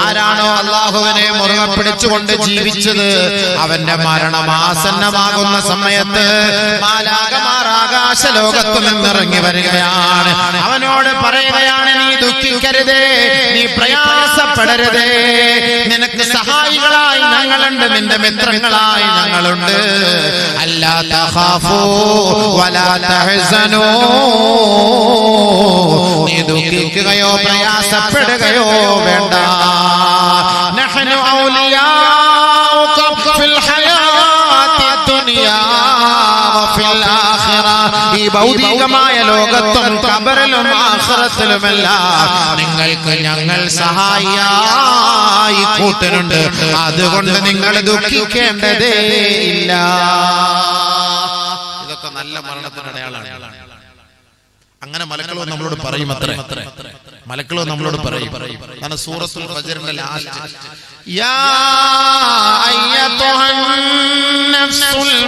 ആരാണോ അള്ളാഹുവിനെ മുറുകെ പിടിച്ചുകൊണ്ട് ജീവിച്ചത് അവന്റെ മരണം ആസന്നമാകുന്ന സമയത്ത് മാലാകമാർ ആകാശ ലോകത്തു നിന്നിറങ്ങി വരികയാണ്. അവനോട് പറയുകയാണ് നീ ദുഃഖിക്കരുതേ നീ പ്രയാസപ്പെടരുതേ നിനക്ക് സഹായികളായി ഞങ്ങളുണ്ട് നിന്റെ മിത്രങ്ങളായി ഞങ്ങളുണ്ട്. നീ ദുഃഖിക്കുകയോ പ്രയാസപ്പെടുകയോ വേണ്ട. ഈ ഭൗതികമായ ലോകത്തും കബറിലും ആഹ്റത്തിലുമെല്ലാം നിങ്ങൾക്ക് ഞങ്ങൾ സഹായിയായി കൂട്ടനുണ്ട് അതുകൊണ്ട് നിങ്ങൾ ദുഃഖിക്കേണ്ടതേ ഇല്ല. ഇതൊക്കെ നല്ല മരണത്തിന്റെ അടയാളാണ് അങ്ങനെ മലക്കളോ നമ്മളോട് പറയും അത്ര. മലക്കളോ നമ്മളോട് പറയും. അങ്ങനെ സൂറത്തുൽ ഫജറിന്റെ ലാസ്റ്റ്. യാ അയ്യതുഹൻ നഫ്സുൽ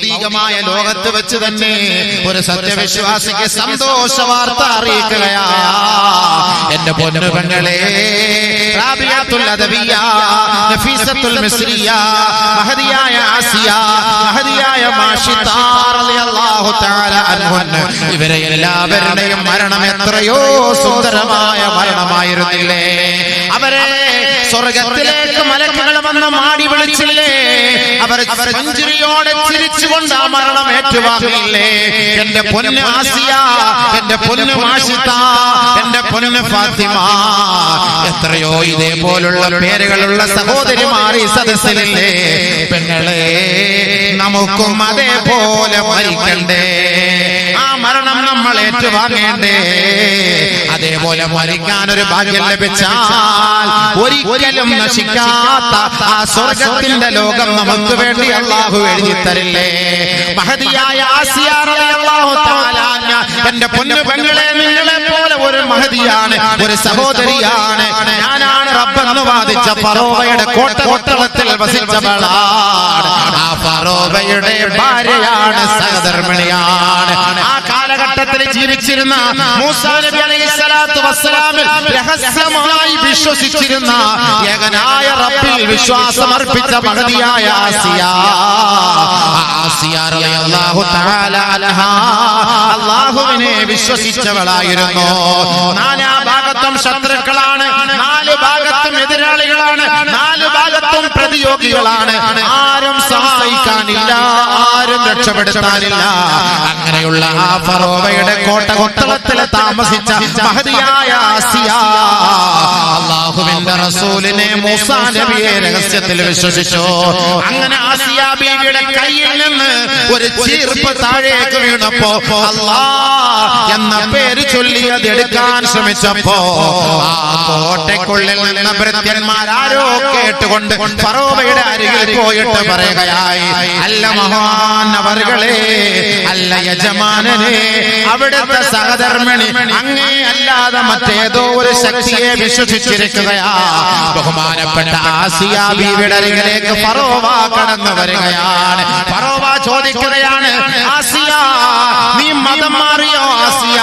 ഭൗതികമായ ലോകത്ത് വെച്ച് തന്നെ ഒരു സത്യവിശ്വാസിക്ക് സന്തോഷ വാർത്ത അറിയിക്കുകയാ. എന്റെ പൊന്നു പെങ്ങളെ ഇവരെ എല്ലാവരുടെയും മരണം എത്രയോ സുന്ദരമായ മരണമായിരുന്നില്ലേ? അവരെ സ്വർഗത്തിലേക്ക് മലക്കുകൾ വന്ന അവർ പുഞ്ചിരിയോടെ ചിരിച്ചുകൊണ്ട് ആ മരണം ഏറ്റുവാങ്ങിയില്ലേ? എന്റെ പൊന്ന് ആസിയ എന്റെ പൊന്ന് മാഷിത്ത എന്റെ പൊന്ന് ഫാത്തിമ. എത്രയോ ഇതേപോലുള്ള പേരുകളുള്ള സഹോദരിമാർ ഈ സദസ്സിലില്ലേ? പെങ്ങളെ നമുക്കും അതേപോലെ മരിക്കണ്ടേ? മരണം നമ്മൾ ഏറ്റുവാങ്ങേണ്ടേ? അതേപോലെ മരിക്കാൻ ഒരു ഭാഗ്യം ലഭിച്ചാൽ ഒരിക്കലും നശിക്കാത്ത ആ സ്വർഗത്തിന്റെ ലോകം നമുക്ക് വേണ്ടി അള്ളാഹു എഴുതി തരില്ലേ മഹതിയായ എന്റെ പൊന്നു പെങ്ങളെ നിങ്ങളെ പോലെ ഒരു മഹതിയാണ് ഒരു സഹോദരിയാണ്. ഞാനാണ് റബ്ബെന്ന് വാദിച്ച ഫറോവയുടെ കോട്ട കോട്ടളത്തിൽ വസിച്ചവളാണ്. ആ ഫറോവയുടെ ഭാര്യയാണ് സഹധർമ്മിണിയാണ്. ആ ജീവിച്ചിരുന്ന മൂസാ നബി അലൈഹി സ്വലാത്തു വസ്സലാമിൽ രഹസ്യമായി വിശ്വസിച്ചിരുന്ന ഏകനായ റബ്ബിൽ വിശ്വാസം അർപ്പിച്ച മഹതിയായ ആസിയ. ആസിയ റളിയല്ലാഹു തആല അല്ലാഹുവിനെ വിശ്വസിച്ചവളായിരുന്നു. നാനാ ഭാഗത്തും ശത്രുക്കളാണ് ഭാഗത്തും പ്രതിയോഗികളാണ് ആരും സഹായിക്കാനില്ല ആരും രക്ഷപ്പെടുത്താനില്ല. അങ്ങനെയുള്ള ആ ഫറോവയുടെ കോട്ട കൊട്ടളത്തിൽ താമസിച്ച മഹതിയായ റസൂലിനെ മൂസാ നബിയെ രഹസ്യത്തിൽ വിശ്വസിച്ചു. അങ്ങനെ ആസിയ ബീവിയുടെ കയ്യിൽ നിന്ന് ഒരു ചീർപ്പ് താഴേക്ക് വീണപ്പോ അല്ലാ എന്ന പേര് ചൊല്ലി അത് എടുക്കാൻ ശ്രമിച്ചപ്പോ ആ കോട്ടയ്ക്കുള്ളിൽ നിന്ന ഭൃത്യന്മാരാരോ കേട്ടുകൊണ്ട് പറോബയുടെ അരികിൽ പോയിട്ട് പറയുകയായി അല്ല മഹാനവറുകളെ അല്ല യജമാനനെ അവിടുത്തെ സഹധർമ്മിണി അങ്ങേ അല്ലാതെ മറ്റേതോ ഒരു ശക്തിയെ വിശ്വസിച്ചിരിക്കുകയാ. ബഹുമാനപ്പെട്ട ആസിയ ബീവിയുടെ അരികിലേക്ക് ഫറോവ കടന്നു വരികയാണ്. ഫറോവ ചോദിക്കുകയാണ് ആസിയ നീ മതം മാറിയോ ആസിയ?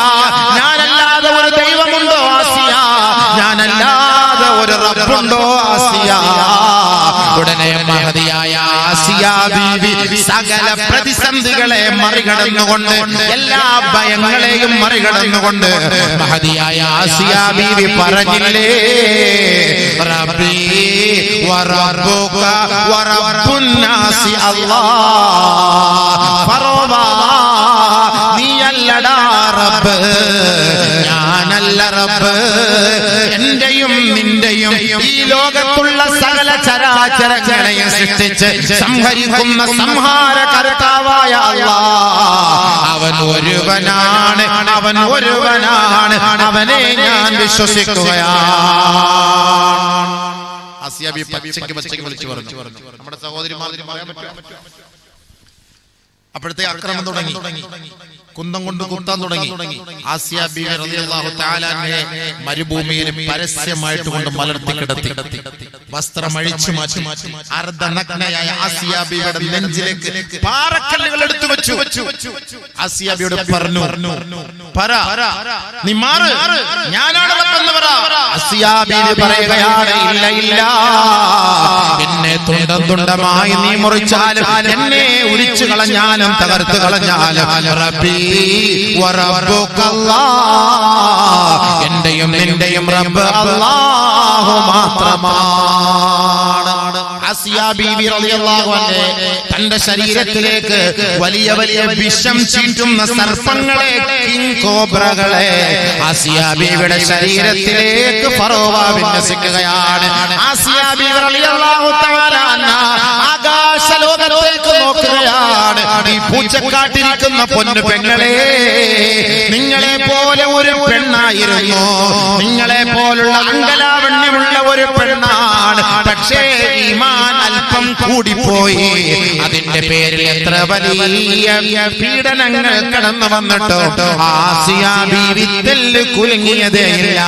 ഞാനല്ലാതെ ഒരു ദൈവമുണ്ടോ ആസിയ? ഞാനല്ലാതെ ഒരു റബ്ബുണ്ടോ ആസിയ? ഉടനെ മഹതിയായ ആസിയ ബീവി സകല പ്രതിസന്ധികളെ മറികടന്നുകൊണ്ട് എല്ലാ ഭയങ്ങളെയും മറികടന്നുകൊണ്ട് മഹതിയായ ആസിയ ബീവി പറഞ്ഞില്ലേ? റബ്ബി വറബ്ബുക വറബ്ബുന്നാസി അല്ലാഹ് റബ്ബ് ഞാനല്ല റബ്ബ്. എന്റെയും നിന്റെയും ഈ ലോകത്തുള്ള സകല ചരാചരങ്ങളെയും സൃഷ്ടിച്ച് സംഹരിക്കുന്ന സംഹാര കർത്താവായ അല്ലാഹ് അവൻ ഒരുവനാണ് അവൻ ഒരുവനാണ് അവനെ ഞാൻ വിശ്വസിക്കുകയാണ്. അസിയാബി പച്ചയ്ക്ക് പച്ചയ്ക്ക് വിളിച്ചു പറഞ്ഞു. നമ്മുടെ സഹോദരിമാർ പറയാൻ അപ്പോഴത്തെ അക്രമം തുടങ്ങി. കുന്തം കൊണ്ട് കുത്താൻ തുടങ്ങി. ആസിയ മരുഭൂമിയിൽ പരസ്യമായിട്ട് കൊണ്ട് മലർത്തി കിടത്തി. വസ്ത്രം അഴിച്ചു മാറ്റി. അർദ്ധനഗ്നയായ ആസിയ ബീവിയുടെ നെഞ്ചിലേക്ക് പാറക്കല്ലുകൾ എടുത്തു വെച്ചു. വെച്ചു. ആസിയ ബീവിയോട് പറഞ്ഞു പറ നീ മാറ് ഞാനാണ് പറയുകയാണ് ഇല്ല ഇല്ല എന്നെ തുണ്ടം തുണ്ടമായി നീ മുറിച്ചാലും എന്നെ ഉരിച്ചു കളഞ്ഞാലും തകർത്ത് കളഞ്ഞാലും റബ്ബി വറബ്ബുക്കല്ലാഹ്. എന്റെയും നിന്റെയും റബ്ബ് അല്ലാഹു മാത്രമാണ്. തന്റെ ശരീരത്തിലേക്ക് വലിയ വലിയ വിഷം ചീറ്റുന്ന സർപ്പങ്ങളെ കോബ്രകളെ ആസിയാബിയുടെ ശരീരത്തിലേക്ക് ഫറോവ വിന്യസിക്കുകയാണ്. ആസിയ നോക്കുകയാണ് ഈ പൂച്ചക്കാട്ടിരിക്കുന്ന പൊന്നു പെങ്ങളെ നിങ്ങളെ പോലെ ഒരു പെണ്ണായിരുന്നു. നിങ്ങളെ പോലുള്ള അങ്കലാവണ്യമുള്ള ഒരു പെണ്ണാണ്. പക്ഷേ ഈ അല്പം കൂടിപ്പോയി. അതിന്റെ പേരിൽ എത്ര വലിയ പീഡനങ്ങൾ കടന്നു വന്നിട്ടോ? ആസിയ ബീവി തെല്ല് കുലുങ്ങിയതേ ഇല്ല.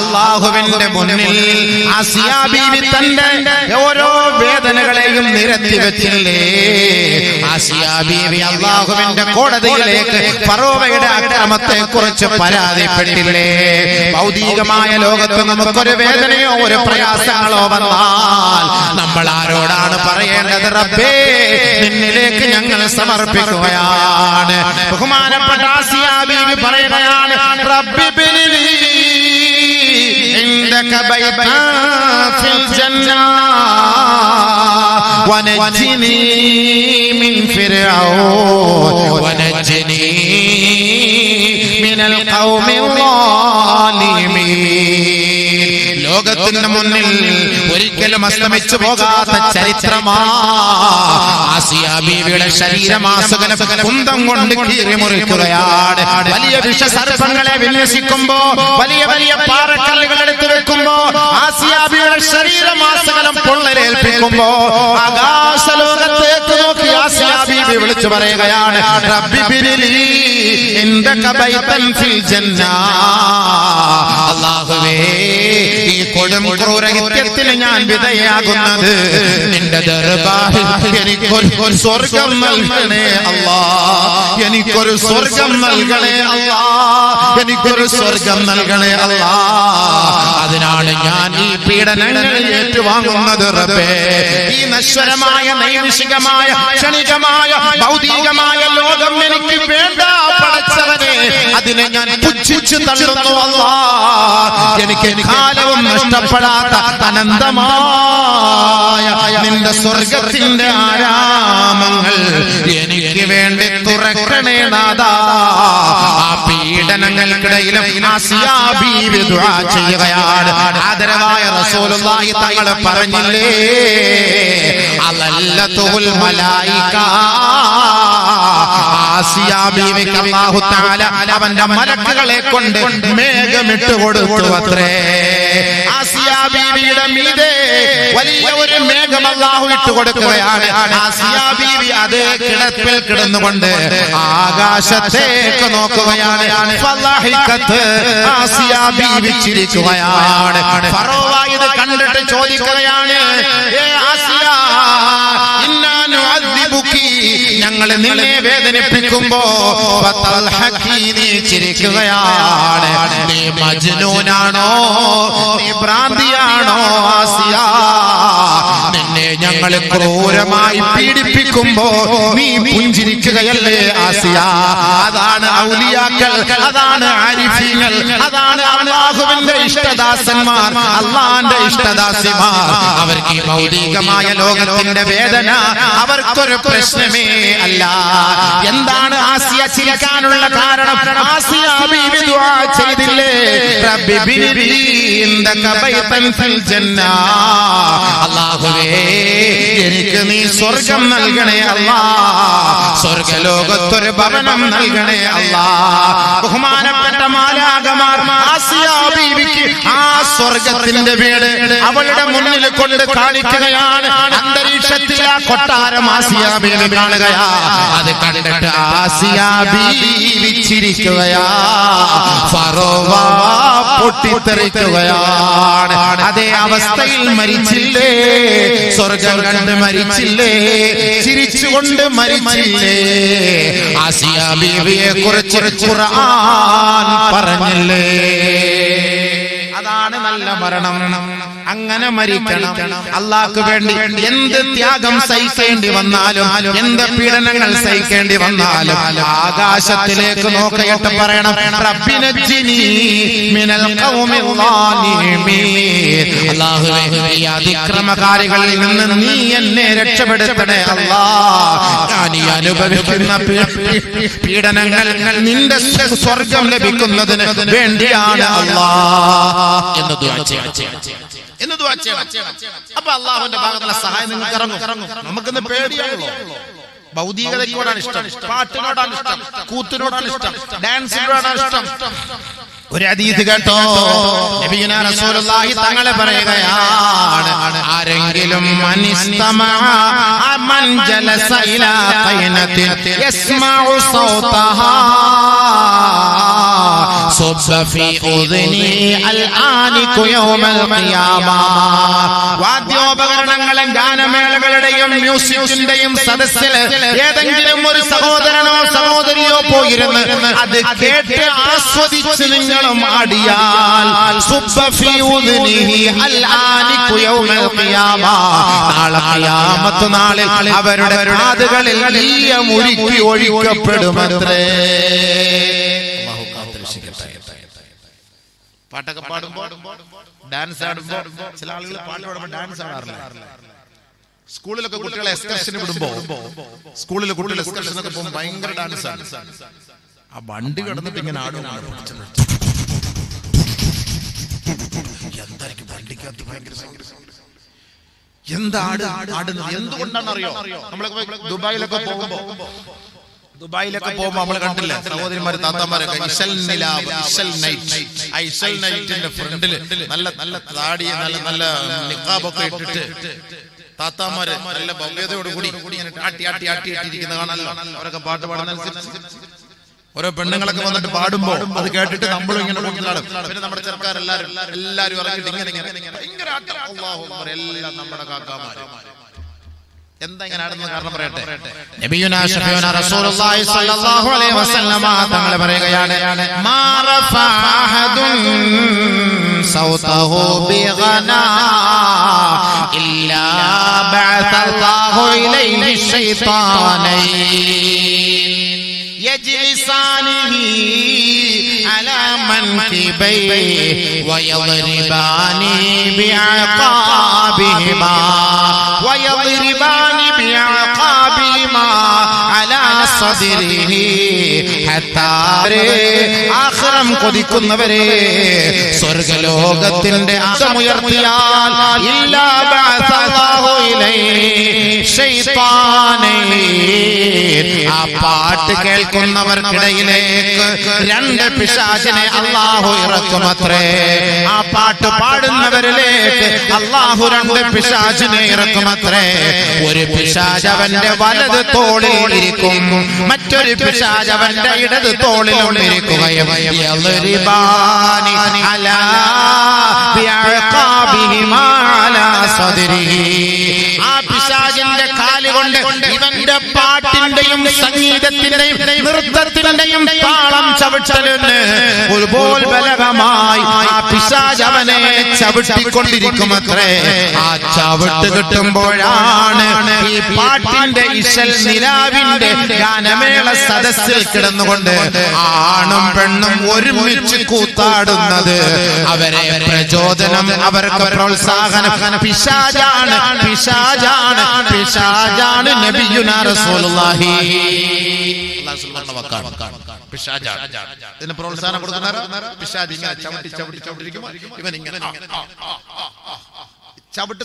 അള്ളാഹുവിന്റെ മുന്നിൽ ആസിയ ബീവി തന്റെ ഓരോ വേദനകളെയും നിരത്തി വെച്ചില്ലേ? ആസിയ ബീവി അള്ളാഹുവിന്റെ കോടതിയിലേക്ക് ഫറോവയുടെ അക്രമത്തെ കുറിച്ച് പരാതിപ്പെട്ടില്ലേ? ഭൗതികമായ ലോകത്ത് നമുക്കൊരു വേദനയോ ഒരു പ്രയാസങ്ങളോ വന്നാൽ നമ്മൾ ആരോടാണ് പറയേണ്ടത് റബ്ബേ നിന്നിലേക്ക് ഞങ്ങൾ സമർപ്പിക്കുകയാണ് ബഹുമാനപ്പെട്ട ആസിയ ബീവി പറയുകയാണ് റബ്ബി ബിനിലി عندك بيتا في الجنة ونجني من فرعون ونجني من القوم الظالمين ലോകത്തിന്റെ മുന്നിൽ ഒരിക്കലും അസ്തമിച്ചു പോകാത്ത ചരിത്രമാ. ആസിയ ബീവിയുടെ ശരീരമാസകല കുന്തം കൊണ്ട് കീറി മുറിക്കുകയാണ്. വലിയ വിഷസർപ്പങ്ങളെ വിന്യസിക്കുമ്പോ വലിയ വലിയ പാറക്കല്ലുകൾ എടുത്തു വെക്കുമ്പോ ആസിയാബിയുടെ ശരീരമാസകലം പൊള്ളലേൽപ്പിക്കുമ്പോ ആകാശ വിളിച്ചു പറയുകയാണ് അല്ലാഹുവേ ഈ ഞാൻ വിധേയാകുന്നത് നിന്റെ ദർബാറിൽ എനിക്കൊരു സ്വർഗം നൽകണേ അല്ലാ. എനിക്കൊരു സ്വർഗം നൽകണേ അല്ലാ. എനിക്കൊരു സ്വർഗം നൽകണേ അല്ലാ. അതിനാണ് ഞാൻ ഈ പീഡനങ്ങൾ ഏറ്റുവാങ്ങുന്നത് റബ്ബേ. ഈ നശ്വരമായ നൈമിഷികമായ ക്ഷണികമായ ഭൗതികമായ ലോകം എനിക്ക് വേണ്ട. പടച്ചവനെ അതിനെ ഞാൻ പുച്ഛിച്ചു തള്ളുന്നു എനിക്ക് കാലവും നഷ്ടപ്പെടാത്ത അനന്തമായ നിന്റെ സ്വർഗത്തിന്റെ ആരാമങ്ങൾ എനിക്ക് വേണ്ടി തുറക്കണേ നാദാ പീഡനങ്ങൾക്കിടയിലും ചെയ്യുകയാണ്. ആദരവായ റസൂലുള്ളാഹി തങ്ങൾ പറഞ്ഞില്ലേ? അലല്ലത്തുൽ മലായിക. ആസിയാ ബീവിക്ക് അല്ലാഹു തആല അവന്റെ മലക്കുകളെ കൊണ്ട് മേഘമിട്ട് കൊടുത്തു അത്രേ. ആസിയാ ബീവിയുടെ മീതെ വലിയ ഒരു മേഘം അല്ലാഹു ഇട്ട് കൊടുക്കുകയാണ്. ആസിയാ ബീവി അതേ കിടപ്പിൽ കിടന്നുകൊണ്ട് ആകാശത്തേക്ക് നോക്കുകയാണ്. ആസിയ ബീവി ചിരിക്കുകയാണ് കണ്ടിട്ട് ചോദിക്കുകയാണ് ഏ ആസിയ ഞങ്ങൾ നിന്നെ വേദനിപ്പിക്കുമ്പോ നീ ചിരിക്കുകയാണ്. നീ മജ്നൂനാണോ? നീ ഭ്രാന്തിയാണോ? ആസിയ. നിന്നെ ഞങ്ങൾ ക്രൂരമായി പീഡിപ്പിക്കുമ്പോ നീ പുഞ്ചിരിക്കുകയല്ലേ ആസിയ? അതാണ് ഔലിയാക്കൾ അതാണ് ആരിഫീങ്ങൾ അതാണ് അള്ളാഹുവിന്റെ ഇഷ്ടദാസന്മാർ അള്ളാന്റെ ഇഷ്ടദാസിമാർ. അവർക്ക് ഈ ഭൗതികമായ ലോകത്തിന്റെ വേദന അവർക്കൊരു പ്രശ്നമേ അല്ല. എന്താണ് ആസിയ ചിരിക്കാനുള്ള കാരണം? ആസിയ ചെയ്തില്ലേ? അല്ലാഹുവേ എനിക്ക് നീ സ്വർഗം നൽകണേ അല്ലാ. സ്വർഗലോകത്തൊരു ഭവനം നൽകണേ അല്ലാ. ബഹുമാനപ്പെട്ട മാലാകമാർ സ്വർഗത്തിന്റെ വീട് അവളുടെ മുന്നിൽ കൊണ്ട് കാണിക്കുകയാണ്. അന്തരീക്ഷത്തിൽ ആ കൊട്ടാരം ആസിയാബീനെ കാണുകയാ അത് കണ്ടിട്ട് ആസിയാബി ഫറോവ പൊട്ടിത്തെറിക്കുകയാണ്. അതേ അവസ്ഥയിൽ മരിച്ചില്ലേ? സ്വർഗം കണ്ട് മരിച്ചില്ലേ? ചിരിച്ചുകൊണ്ട് മരിച്ചില്ലേ? ആസിയാബീവിയെ കുറിച്ച് ഖുർആൻ പറഞ്ഞില്ലേ? അതാണ് നല്ല മരണം. അങ്ങനെ മരിക്കണം. അള്ളാഹ്ക്ക് വേണ്ടി എന്ത് ത്യാഗം സഹിക്കേണ്ടി വന്നാലും എന്ത് പീഡനങ്ങൾ സഹിക്കേണ്ടി വന്നാലും ആകാശത്തിലേക്ക് നോക്കിയിട്ട് പറയണം മിനൽ ഈ അതിക്രമകാരികളിൽ നിന്ന് നീ എന്നെ രക്ഷപ്പെടുത്തണേ അല്ലാ ഞാൻ ഈ അനുഭവിക്കുന്ന പീഡനങ്ങൾ നിന്റെ സ്വർഗം ലഭിക്കുന്നതിന് വേണ്ടിയാണ് അല്ലാ എന്ന്. എന്ന് ചെയ്യണം. അപ്പൊ അള്ളാഹുന്റെ ഭാഗത്തുള്ള സഹായം നിങ്ങൾക്ക് ഇറങ്ങും. നമുക്കിന്ന് പേടിയാണല്ലോ. ഭൗതികതയോടാണ് ഇഷ്ടം. പാട്ടിനോടാണ് ഇഷ്ടം. കൂത്തിനോടാണ് ഇഷ്ടം. ഡാൻസിനോടാണ് ഇഷ്ടം. ഒരു അതീത് കേട്ടോ നബിയുനാ റസൂലുള്ളാഹി തങ്ങളെ പറയുകയാണ് ആരെങ്കിലും മനിസ്തമ മൻ ജലസ ഇലാ ഖൈനത്തിൻ യസ്മഉ സൗതഹാ صب في أذني الآنك يوم القيامة വാദ്യോപകരണങ്ങളും ഗാനമേളകളുടെയും മ്യൂസിക്കിന്റെയും സദസ്സിൽ ഏതെങ്കിലും ഒരു സഹോദരനോ സഹോദരിയോ പോയിരുന്ന് അത് കേട്ട് ആസ്വദിച്ച് നിങ്ങളും ആടിയാൽ നാളിൽ അവരുടെ കാതുകളിൽ വലിയ മുരുക്കി ഒഴിക്കപ്പെടുമത്രേ. പാട്ടൊക്കെ പാടുമ്പോ ഡാൻസ് ആടുമ്പോ ചില ആളുകൾ പാട്ട് ഡാൻസ് ആടാറില്ല? സ്കൂളിലൊക്കെ കുട്ടികളെ എക്സ്കർഷന് വിടുമ്പോ സ്കൂളിലെ കുട്ടികൾ എക്സ്കർഷനൊക്കെ പോകുമ്പോൾ ഭയങ്കര ഡാൻസ് ആണ്. ആ വണ്ടി കിടന്നിട്ട് ഇങ്ങനെ ആടുകയാണ് എന്തായിരിക്കും വണ്ടിക്കകത്ത് ഭയങ്കര എന്താണ് എന്താ ആട് ആടുന്നത്? എന്തുകൊണ്ടാണ് അറിയോ നമ്മളൊക്കെ ദുബായിലൊക്കെ പോകുമ്പോ ദുബായിലൊക്കെ പോകുമ്പോ നമ്മൾ കണ്ടില്ല? സഹോദരിമാര് താത്താമാരൊക്കെ ഇശൽ നൈറ്റ് ആ നൈറ്റിന്റെ ഫ്രണ്ടിൽ നല്ല നല്ല താടി നല്ല നല്ല നിക്കാബൊക്കെ ഇട്ടിട്ട് താത്താമാര് നല്ല ഭവ്യതയോട് കൂടി ആട്ടി ആട്ടി ആട്ടി ഇട്ടിരിക്കുന്ന കാണാനല്ലോ. അവരൊക്കെ പാട്ട് പാടുന്നതനുസരിച്ച് ഓരോ പെണ്ണുങ്ങളൊക്കെ വന്നിട്ട് പാടുമ്പോൾ അത് കേട്ടിട്ട് നമ്മളും ഇങ്ങനെ പിന്നെ നമ്മുടെ ചെറുക്കാരെല്ലാരും എല്ലാരും ഇറങ്ങിയിട്ട് ഇങ്ങനെ ഇങ്ങനെ ഭയങ്കര എല്ലാം നമ്മുടെ കാക്കാമാര്. എന്താ ഇങ്ങനെ കാരണം നബിയുനാ റസൂലുള്ളാഹി അലൈഹി വസല്ലമ തങ്ങളെ പറയുകയാണ് സൗതഹു ഇല്ലാ ഇലൈഹി على منكبيه ويضربان بعقابهما ويضربان ആഹ്റം കൊതിക്കുന്നവരെ സ്വർഗലോകത്തിന്റെ അസമുയർത്തിയാൽ ഇല്ലാ ആ പാട്ട് കേൾക്കുന്നവർക്കിടയിലേക്ക് രണ്ട് പിശാചിനെ അള്ളാഹു ഇറക്കുമത്രേ. ആ പാട്ട് പാടുന്നവരിലേക്ക് അള്ളാഹു രണ്ട് പിശാചിനെ ഇറക്കുമത്രേ. ഒരു പിശാച് അവന്റെ വലത് തോളിൽ ഇരിക്കും. മറ്റൊരു പിശാജ് അവന്റെ ഇടത് തോളിലും ഇരിക്കുകയും ആ പിശാചിന്റെ കാലുകൊണ്ട് ഇവന്റെ പാട്ടിന്റെയും പാട്ടിന്റെയും സംഗീതത്തിന്റെയും നൃത്തത്തിന്റെയും താളം ചവിട്ടലിന് ഒരുപോൽ ബലകമായി ആ പിശാചവനെ ചവിട്ടിക്കൊണ്ടിരിക്കുമത്രേ. ആ ചവിട്ട് കിട്ടുമ്പോഴാണ് ഈ പാട്ടിന്റെ ഇശൽ നിലാവിന്റെ ഗാനമേള സദസ്സിൽ കിടന്നുകൊണ്ട് ആണും പെണ്ണും ഒരുമിച്ച് കൂത്താടുന്നത്. അവരെ പ്രചോദനം അവർക്ക് പ്രോത്സാഹനം. പിശാജാണ് പിശാജാണ് പിശാജാണ് നബിയുനാ റസൂലുള്ളാഹി. അല്ലാഹു സുബ്ഹാനഹു വ തആല പിശാജാണ്. ഇതിന് പ്രോത്സാഹനം കൊടുക്കുന്ന പിശാജ് ഇങ്ങനെ ചവിട്ടി ചവിട്ടി ചവിട്ടിരിക്കുമ്പോ ഇവൻ ഇങ്ങനെ. ചവിട്ട്.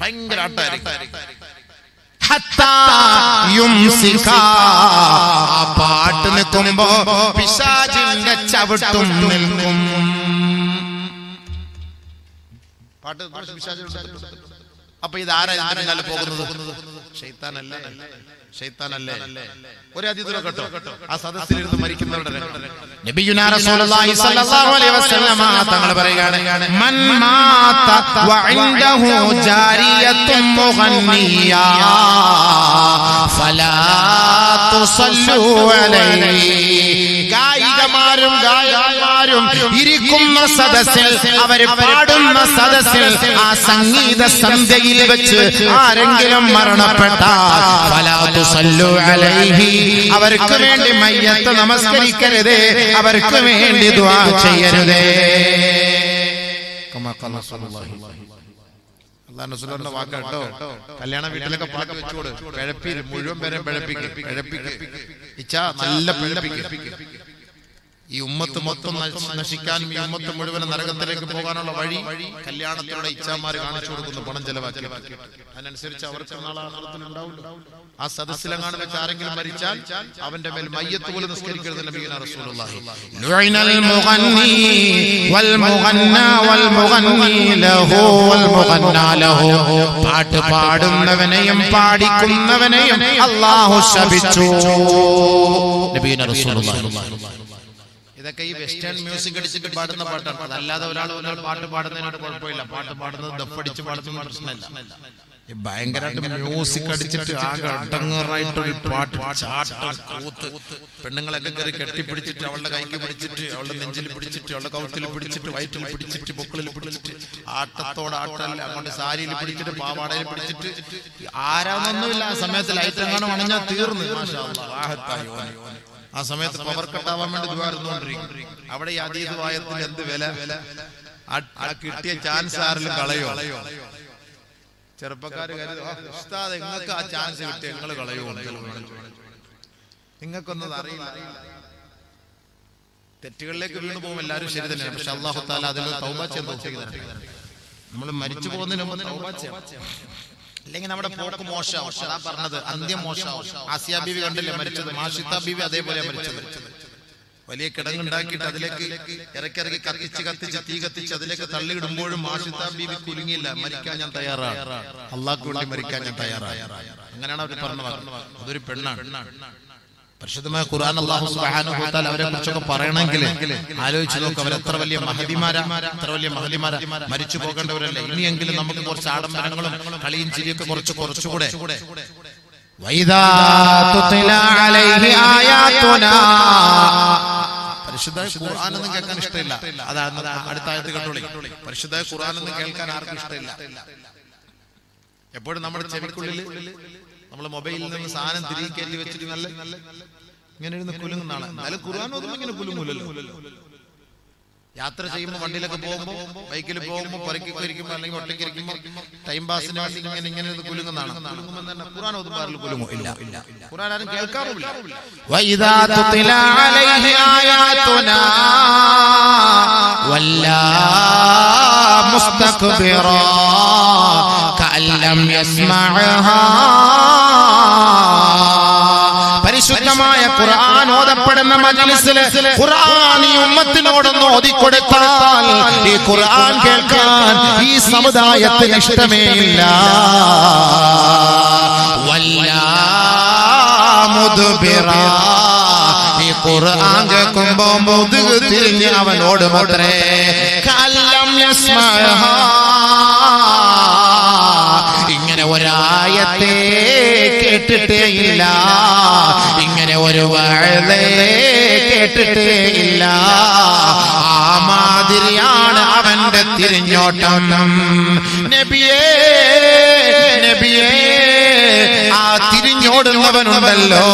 ഭയങ്കര പാട്ട് നിൽക്കുമ്പോ പിശാചിന്റെ ചവിട്ടും നിൽക്കും. പാട്ട് പിശാച് അപ്പൊ ഇത് ആരാ ഇതിന്റെ പിന്നാലെ പോകുന്നത്? ഷെയ്ത്താനല്ലേ ഒരു കേട്ടോ? ആ സദസ്സിലിരുന്ന് മരിക്കുന്നവരുടെ നബിയുനാ റസൂലുള്ളാഹി സ്വല്ലല്ലാഹു അലൈഹി വസല്ലമ തങ്ങൾ പറയുകയാണ് മൻ മാത മുഗന്നിയ. ഫലാ തുസല്ലു അലൈഹി. ഗായികമാരും ഗായകന്മാരും ഇരിക്കുന്ന സദസ്സിൽ അവർ പാടുന്ന സദസ്സിൽ ആ സംഗീത സന്ധ്യയിൽ വെച്ച് ആരെങ്കിലും അലൈഹി. അവർക്ക് വേണ്ടി മയ്യത്ത് നമസ്കരിക്കരുതേ. അവർക്ക് വേണ്ടി ദുആ ചെയ്യരുതേ. കല്യാണ വീട്ടിലൊക്കെ പാട്ട് വെച്ചോട്. മുഴുവൻ പേരെ പിഴപ്പിക്ക്. പിഴപ്പിക്ക്. ഇച്ച നല്ല പിഴപ്പിക്ക്. ഈ ഉമ്മത്ത് മൊത്തം നശിക്കാൻ നശിക്കാനും ഈ ഉമ്മത്ത് മുഴുവൻ നരകത്തിലേക്ക് പോകാനുള്ള വഴി കല്യാണത്തിലൂടെ ഇച്ഛാമാര് കാണിച്ചു കൊടുക്കുന്ന പണം ചെലവാക്കി അതിനനുസരിച്ച് അവർക്ക് നാളെ ആ സദസ്സിലെങ്ങാണ് വെച്ച് ആരെങ്കിലും മരിച്ചാൽ അവന്റെ മേൽ മയ്യത്ത് പോലും നിസ്കരിക്കരുത് നബീന റസൂലുള്ളാഹി. ലുഇനൽ മുഗന്നി വൽ മുഗന്ന വൽ മുഗന്നി ലഹു വൽ മുഗന്ന ലഹു. പാട്ട് പാടുന്നവനെയും പാടിക്കുന്നവനെയും അല്ലാഹു ശപിച്ചു. നബീന റസൂലുള്ളാഹി. ഇതൊക്കെ ഈ വെസ്റ്റേൺ മ്യൂസിക് അടിച്ചിട്ട് പാടുന്ന പാട്ടാണ്. അതല്ലാതെ ഒരാൾ ഒരാൾ പാട്ട് പാടുന്നതിനോട് കുഴപ്പമില്ല. പാട്ട് പാടുന്നത് ദഫടിച്ച് പാടുന്ന പ്രശ്നമില്ല. ഭയങ്കരമായിട്ട് മ്യൂസിക് അടിച്ചിട്ട് ആകെ അടങ്ങറായിട്ടൊരു പാട്ട് ചാട്ടം കൂത്ത്. പെണ്ണുങ്ങളൊക്കെ കയറി കെട്ടിപ്പിടിച്ചിട്ട് അവളുടെ കൈക്ക് പിടിച്ചിട്ട് അവളുടെ നെഞ്ചിൽ പിടിച്ചിട്ട് അവളുടെ കൗത്തിൽ പിടിച്ചിട്ട് വയറ്റിൽ പിടിച്ചിട്ട് പൊക്കളിൽ പിടിച്ചിട്ട് ആട്ടത്തോട് ആട്ടല്ല അങ്ങോട്ട് സാരിയിൽ പിടിച്ചിട്ട് പാവാടയിൽ പിടിച്ചിട്ട് ആരാന്നൊന്നുമില്ല. ആ സമയത്ത് ലൈറ്റ് എങ്ങാനും അണഞ്ഞാൽ തീർന്നു. മാഷാ. ആ സമയത്ത് പവർ കട്ടാവാൻ വേണ്ടി ദ്വാരുന്നോണ്ടിരിക്കും അവിടെ ഈ അതീത വായത്തിൽ എന്ത് വില? കിട്ടിയ ചാൻസ് ആരെങ്കിലും കളയോ? ചെറുപ്പക്കാര് ഉസ്താദ് നിങ്ങൾക്ക് ആ ചാൻസ് കിട്ടിയ നിങ്ങൾ കളയോ? നിങ്ങൾക്കൊന്നും അറിയില്ല. തെറ്റുകളിലേക്ക് വീണു പോകും എല്ലാവരും ശരി തന്നെയാണ്. പക്ഷെ അള്ളാഹു താല അതിൽ തൗബ നമ്മൾ മരിച്ചു പോകുന്നതിന് മുമ്പ് തൗബ അല്ലെങ്കിൽ നമ്മുടെ പോക്ക് മോശമാവും. അതാ പറഞ്ഞത്. അന്ത്യം മോശമാവും. ആസിയ ബീവി കണ്ടില്ലേ മരിച്ചത്? മാഷിത്ത ബീവി അതേപോലെ മരിച്ചത്. വലിയ കിടങ്ങുണ്ടാക്കിയിട്ട് അതിലേക്ക് ഇറക്കിറക്കി കത്തിച്ച് കത്തിച്ച് തീ കത്തിച്ച് അതിലേക്ക് തള്ളിയിടുമ്പോഴും മാഷിത്ത ബീവി കുലുങ്ങിയില്ല. മരിക്കാൻ ഞാൻ തയ്യാറാണ്. അള്ളാഹ് വേണ്ടി മരിക്കാൻ ഞാൻ തയ്യാറാണ്. അങ്ങനെയാണ് അവർ പറഞ്ഞു പറഞ്ഞത് അതൊരു പെണ്ണാണ്. പരിശുദ്ധമായ ഖുർആൻ അള്ളാഹു സുബ്ഹാനഹു വ തആല അവരെ കുറിച്ചൊക്കെ പറയണമെങ്കിൽ ആലോചിച്ചു നോക്ക്. അവർ എത്ര വലിയ മഹദിമാരാ എത്ര വലിയ മഹദിമാരാ മരിച്ചു പോകേണ്ടവരല്ലേ? ഇനിയെങ്കിലും നമുക്ക് കുറച്ച് ആഡംബരങ്ങളും കളിയും ചിരിയൊക്കെ കുറച്ച് കുറച്ചുകൂടെ. വൈദാ തുത്ല അലൈഹി ആയാതുനാ പരിശുദ്ധ ഖുർആൻ ഒന്നും കേൾക്കാൻ ഇഷ്ടമില്ല. അതാണ് അടുത്ത ആയത്ത് കണ്ടോളി. പരിശുദ്ധ ഖുർആൻ ഒന്നും കേൾക്കാൻ ആർക്കും ഇഷ്ടമില്ല. എപ്പോഴും നമ്മുടെ ചെവിക്കുള്ളിൽ നമ്മൾ മൊബൈലിൽ നിന്ന് സാധനം തിരികെ കയറ്റി വെച്ചിട്ട് നല്ല ഇങ്ങനെ ഇരുന്ന് കുലുങ്ങുന്നതാണ് എന്നാലും ഖുർആൻ ഒന്നും ഇങ്ങനെ കുലുങ്ങൂലല്ലോ യാത്ര ചെയ്യുമ്പോൾ വണ്ടിയിലൊക്കെ പോകുമ്പോൾ ബൈക്കിൽ പോകുമ്പോൾ പുറക്കൊക്കെ ഇരിക്കുമ്പോൾ അല്ലെങ്കിൽ ഒട്ടയ്ക്ക് ഇരിക്കുമ്പോൾ ടൈം പാസിന് വേണ്ടി ഇങ്ങനെ ഇങ്ങനെ കുലുങ്ങുന്നതാണ്. കുലുങ്ങുമ്പോൾ തന്നെ ഖുർആൻ ഒന്നും പാറിൽ കുലുങ്ങും ഇല്ല. ഖുർആൻ ആരും കേൾക്കാറില്ല വൈദാ തുതില അലൈഹി ആയാതുനാ. വല്ലാ മുസ്തക്ബിറാ. കഅൻ ലം യസ്മഅഹാ. ഖുർആൻ മജ്ലിസിൽ ഖുർആൻ ഈ ഉമ്മത്തിനോടൊന്ന് ഓതിക്കൊടുത്താൽ ഈ ഖുർആൻ കേൾക്കാൻ ഈ സമുദായത്തിന് ഇഷ്ടമേ ഇല്ല. ഈ ഖുർആൻ കേൾക്കുമ്പോ മുതുക് തിരിഞ്ഞ് അവനോട് മാത്രേ കല്ലം യസ്മഅഹാ. ഇങ്ങനെ ഒരു വാഴേ കേട്ടിട്ട് ഇല്ല. ആ മാതിരിയാണ് അവന്റെ തിരിഞ്ഞോട്ടം. നബിയേ നബിയേ ആ തിരിഞ്ഞോടുന്നവനുണ്ടല്ലോ.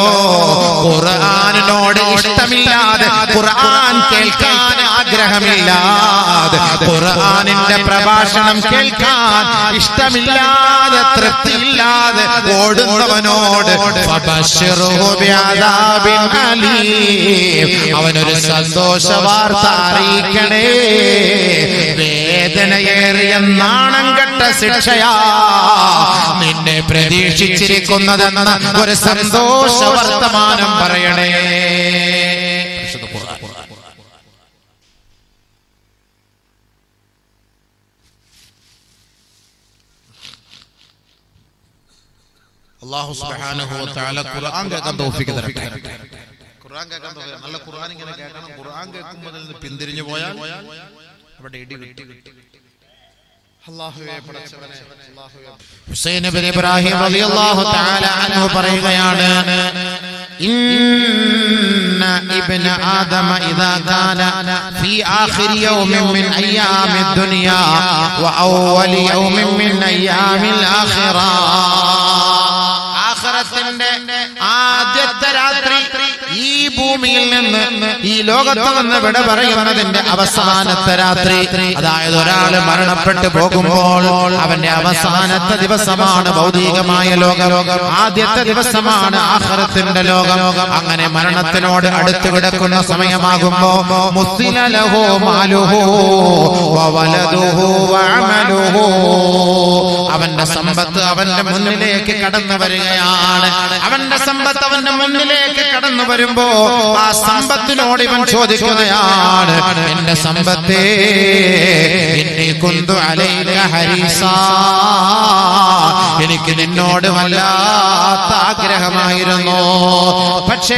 ഖുർആാനിനോട് ഇഷ്ടമില്ലാതെ ഖുർആൻ കേൾക്കാൻ ആഗ്രഹമില്ലാതെ ഖുർആാനിന്റെ പ്രഭാഷണം കേൾക്കാൻ ഇഷ്ടമില്ലാതെ തൃപ്തിയില്ലാതെ ഓടുന്നവനോട്. അവനൊരു സന്തോഷ വാർത്ത അറിയിക്കണേ. വേദനയേറിയ നാണം കെട്ട ശിക്ഷയാ. നിന്നെ പ്രതീക്ഷിച്ചിരിക്കുന്നതെന്ന ഒരു സന്തോഷ വർത്തമാനം പറയണേ പരിശുദ്ധ ഖുർആൻ. അള്ളാഹു സുബ്ഹാനഹു വ തആല ഖുർആൻ കേൾക്കാൻ തൗഫീഖ് തരട്ടെ. ഖുർആൻ കേൾക്കാൻ തൗഫീഖ് നല്ല ഖുർആൻ ഇങ്ങനെ കേൾക്കണം. ഖുർആൻ കേൾക്കുമ്പോൾ അതിൽ നിന്ന് പിന്തിരിഞ്ഞു പോയാൽ അവിടെ ഇടി കിട്ടി അല്ലാഹുവേ പടച്ചവനെ അല്ലാഹുവേ ഹുസൈൻ ഇബ്നു ഇബ്രാഹിം റളിയല്ലാഹു തആല അൻഹു പറയുകയാണ് ഇന്ന ഇബ്ന ആദമ ഇദാ കാന ഫീ ആഖിരി യൗമിൻ മിൻ അയ്യാമി ദുനിയ വ അവ്വലി യൗമിൻ മിൻ അയ്യാമിൽ ആഖിറ ആഖിറത്തിന്റെ ആദ്യത്തെ രാത്രി ഈ ഭൂമിയിൽ നിന്ന് ഈ ലോകത്ത് വന്ന് വിട പറയുന്നതിന്റെ അവസാനത്തെ രാത്രി അതായത് ഒരാൾ മരണപ്പെട്ടു പോകുമ്പോൾ അവന്റെ അവസാനത്തെ ദിവസമാണ് ഭൗതികമായ ലോകം. ആദ്യത്തെ ദിവസമാണ് ആഹ്റത്തിന്റെ ലോകം. അങ്ങനെ മരണത്തിനോട് അടുത്തു കിടക്കുന്ന സമയമാകുമ്പോ അവന്റെ സമ്പത്ത് അവന്റെ മുന്നിലേക്ക് കടന്നു വരികയാണ്. അവന്റെ സമ്പത്ത് അവന്റെ മുന്നിലേക്ക് കടന്നു വരുമ്പോ ആ സമ്പത്തിനോട് ഇവൻ ചോദിക്കുകയാണ് എന്റെ സമ്പത്തേ എന്നെ കൊന്തു അലൈക ഹരീസ. എനിക്ക് നിന്നോട് വല്ലാത്ത ആഗ്രഹമായിരുന്നു പക്ഷേ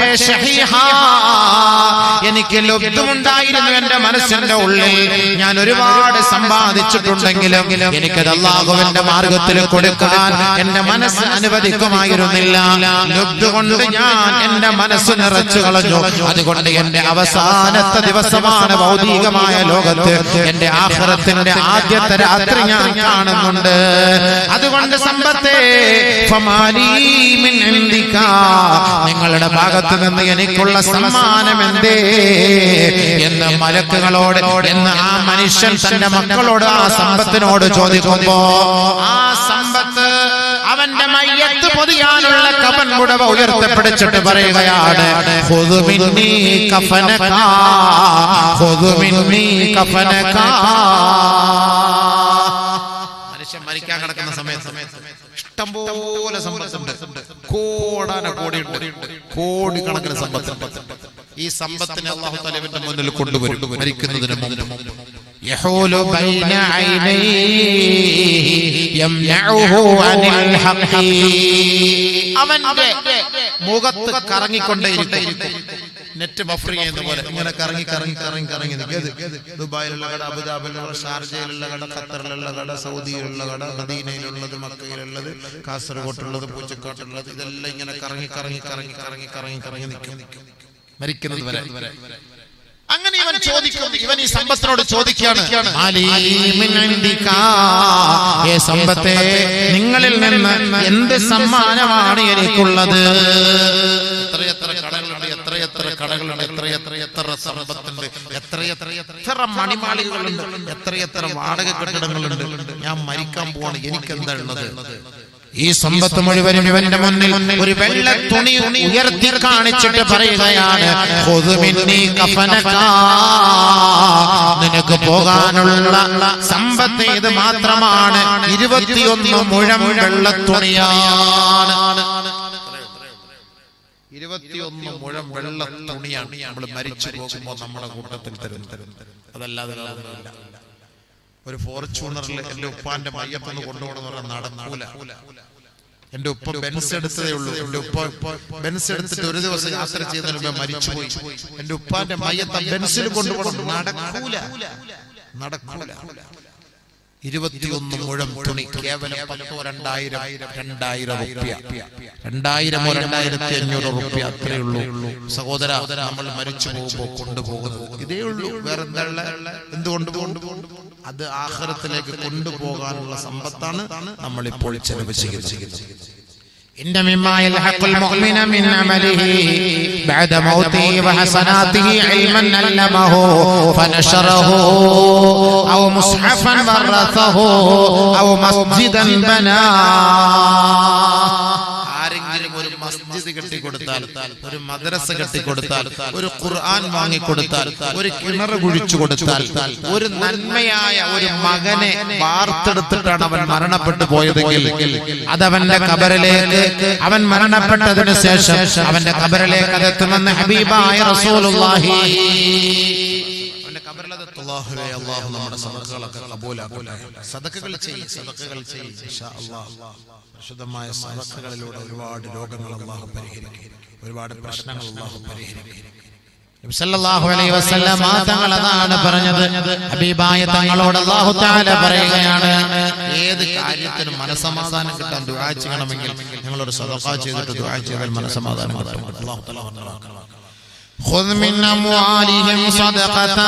എനിക്ക് ലബ്ധമുണ്ടായിരുന്നു എന്റെ മനസ്സിന്റെ ഉള്ളിൽ. ഞാൻ ഒരുപാട് സമ്പാദിച്ചിട്ടുണ്ടെങ്കിലും എനിക്കത് അള്ളാഹുവിന്റെ മാർഗത്തിൽ കൊടുക്കാൻ എന്റെ മനസ്സ് അനുവദിക്കുമായിരുന്നില്ല. ലബ്ധ കൊണ്ട് ഞാൻ എന്റെ മനസ്സ് നിറച്ചു കളഞ്ഞു. അതുകൊണ്ട് എന്റെ അവസാനത്തെ ദിവസമാണ് ഭൗതികമായ ലോകത്ത്. എന്റെ ആഹ്റത്തിന്റെ ആദ്യത്തെ രാത്രി ഞാൻ കാണുന്നുണ്ട്. അതുകൊണ്ട് സമ്പത്തെ. നിങ്ങളുടെ ഭാഗത്ത് നിന്ന് എനിക്കുള്ള സമ്മാനം എന്തേ? എന്ന് മലക്കുകളോട് എന്ന് ആ മനുഷ്യൻ തന്റെ മക്കളോട് ആ സമ്പത്തിനോട് ചോദിക്കുമ്പോ ആ സമ്പത്ത് അവന്റെ മയ്യത്ത് പൊതിയാനുള്ള കഫൻ മുടവ ഉയർത്തപ്പിടിച്ചിട്ട് പറയുകയാണ്. മനുഷ്യൻ മരിക്കാൻ കിടക്കുന്ന സമയത്ത് ഇഷ്ടംപോലെ സമ്പത്തുണ്ട്. കോടാന കോടിയുണ്ട്. കോടിക്കണക്കിന് സമ്പത്തുണ്ട്. ഈ സമ്പത്തിനെ അള്ളാഹു തലവിന്റെ മുന്നിൽ കൊണ്ടുവരും. മരിക്കുന്നതിന് മുമ്പ്. يحول بين عينيه يمنعه عن الحق അവന്റെ മുഖത്ത് കറങ്ങിക്കൊണ്ടേയിരിക്കും നെറ്റ് ബഫർ ചെയ്യുന്ന പോലെ ഇങ്ങനെ കറങ്ങി കറങ്ങി കറങ്ങി കറങ്ങി നിൽക്കും. ഏത്? ദുബായിലുള്ള കട അബുദാബിലുള്ള കട ഷാർജയിലുള്ള കട ഖത്തറിലുള്ള കട സൗദിയിലുള്ള കട മദീനയിലുള്ളത് മക്കയിലുള്ളത് കാസർഗോട്ടുള്ളത് പൂച്ചക്കാട്ടുള്ളത് ഇതെല്ലാം ഇങ്ങനെ കറങ്ങി കറങ്ങി കറങ്ങി കറങ്ങി കറങ്ങി കറങ്ങി നിൽക്കും മരിക്കുന്നത് വരെ അങ്ങനെ ഇവൻ ചോദിക്കും. ഇവൻ ഈ സമ്പത്തിനോട് ചോദിക്കുകയാണ് സമ്പത്തെ നിങ്ങളിൽ നിന്ന് എന്ത് സമ്മാനമാണ് എനിക്കുള്ളത്? എത്രയെത്ര കടകളുണ്ട് എത്രയെത്ര കടകളുണ്ട് എത്രയെത്ര എത്ര സമ്പത്തുണ്ട് എത്ര മണിമാളികളുണ്ട് എത്രയെത്ര വാടക കെട്ടിടങ്ങളുണ്ട്. ഞാൻ മരിക്കാൻ പോവാണ്. എനിക്ക് എന്താ ഉള്ളത്? ഈ സമ്പത്ത് മുഴുവനും ഇവന്റെ മുന്നിൽ ഒരു വെള്ള തുണി ഉയർത്തി കാണിച്ചിട്ട് പറയുകയാണ് "ഖുദ് മിന്നീ നിനക്ക് പോകാനുള്ള സമ്പത്ത് ഇത് മാത്രമാണ്. ഇരുപത്തിയൊന്ന് മുഴം വെള്ള തുണിയാണ്. ഇരുപത്തിയൊന്ന് മുഴം വെള്ള തുണിയാണ്. നമ്മൾ മരിച്ചു പോകുമ്പോൾ നമ്മുടെ കൂട്ടത്തിൽ തരും. അതല്ലാതെ വേറെ ഒന്നുമില്ല. ഒരു ഫോർച്യൂണറിൽ എന്റെ ഉപ്പാന്റെ മയ്യത്തൊന്ന് കൊണ്ടുപോകണമെന്ന് പറഞ്ഞാൽ നടക്കൂല. എന്റെ ഉപ്പ ബെൻസ് എടുത്തതേ ഉള്ളൂ. എന്റെ ഉപ്പ ബെൻസ് എടുത്തിട്ട് ഒരു ദിവസം യാത്ര ചെയ്തതിന് മരിച്ചുപോയി. എന്റെ ഉപ്പാന്റെ മയ്യത്ത ബെൻസിൽ കൊണ്ടുപോകണം. നടക്കൂല. നടക്കൂല. ഇരുപത്തിയൊന്ന് മുഴം തുണി. കേവലം പത്തോ രണ്ടായിരം രണ്ടായിരം റുപ്യ. രണ്ടായിരമോ രണ്ടായിരത്തി അഞ്ഞൂറ് റുപ്യ അത്രേ ഉള്ളൂ. സഹോദര നമ്മൾ മരിച്ചു പോകുമ്പോ കൊണ്ടുപോകുന്നത് ഇതേ ഉള്ളൂ. വേറെ എന്താ? എന്ത് കൊണ്ടുപോകും അത് ആഖിറത്തിലേക്ക് കൊണ്ടുപോകാനുള്ള സമ്പത്താണ് നമ്മൾ ഇപ്പോൾ ചെലവ് ചെയ്യുന്നത് إن مما يلحق المؤمن من عمله بعد موته وحسناته علما علمه فنشره أو مصحفا ورثه أو مسجدا بناه ആരെങ്കിലും ഒരു മസ്ജിദ് കെട്ടിക്കൊടുത്താൽ ഒരു മദ്രസ കെട്ടിക്കൊടുത്താൽ ഒരു ഖുർആൻ വാങ്ങിക്കൊടുത്താൽ ഒരു കിണർ കുഴിച്ചു കൊടുത്താൽ ഒരു നന്മയായ ഒരു മകനെ വാർത്തെടുത്തിട്ടാണ് അവൻ മരണപ്പെട്ടു പോയതെങ്കിൽ അതവന്റെ കബറിലേക്ക് അവൻ മരണപ്പെട്ടതിനു ശേഷം അവന്റെ കബറിലേക്ക് അതെത്തുമെന്ന് ഹബീബായ റസൂലുള്ളാഹി അല്ലാഹു നമ്മുടെ സദക്കുകളൊക്കെ കബൂലാക്കട്ടെ. സദഖകൾ ചെയ്യ് സദഖകൾ ചെയ്യ്. ഇൻഷാ അല്ലാഹ് പരിശുദ്ധമായ സദഖകളിലൂടെ ഒരുപാട് രോഗങ്ങൾ അല്ലാഹു പരിഹരിക്കും ഒരുപാട് പ്രശ്നങ്ങൾ അല്ലാഹു പരിഹരിക്കും നബി സല്ലല്ലാഹു അലൈഹി വസല്ലം ആ തങ്ങൾ അതാണ് പറഞ്ഞത് ഹബീബായ തങ്ങളോട് അല്ലാഹു തആല പറയുകയാണ് ഏത് കാര്യത്തിനും മനസമാധാനം കിട്ടാൻ ദുആ ചെയ്യണമെങ്കിൽ നിങ്ങളൊരു സദഖ ചെയ്തിട്ട് ദുആ ചെയ്താൽ മനസമാധാനം കിട്ടും അല്ലാഹു തആല പറഞ്ഞതാണ് خذ من أموالهم صدقة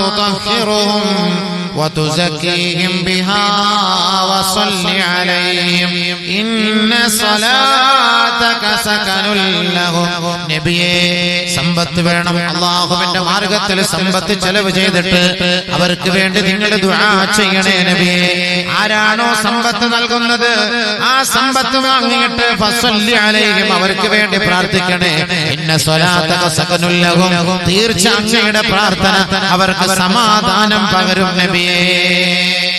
تطهرهم وتزكيهم بها وصل عليهم إن صلاتك سكن لهم നബിയെ സമ്പത്ത് വേണം അള്ളാഹുവിന്റെ മാർഗത്തിൽ സമ്പത്ത് ചെലവ് ചെയ്തിട്ട് അവർക്ക് വേണ്ടി നിങ്ങൾ ദുആ ചെയ്യണേ നബിയെ ആരാണോ സമ്പത്ത് നൽകുന്നത് ആ സമ്പത്ത് വാങ്ങിയിട്ട് ഫസ്വല്ലി അലൈഹിം അവർക്ക് വേണ്ടി പ്രാർത്ഥിക്കണേ ഇന്ന സ്വലാത്തക സകനുല്ലഹും തീർച്ച അങ്ങയുടെ പ്രാർത്ഥന അവർക്ക് സമാധാനം പകരും നബിയേ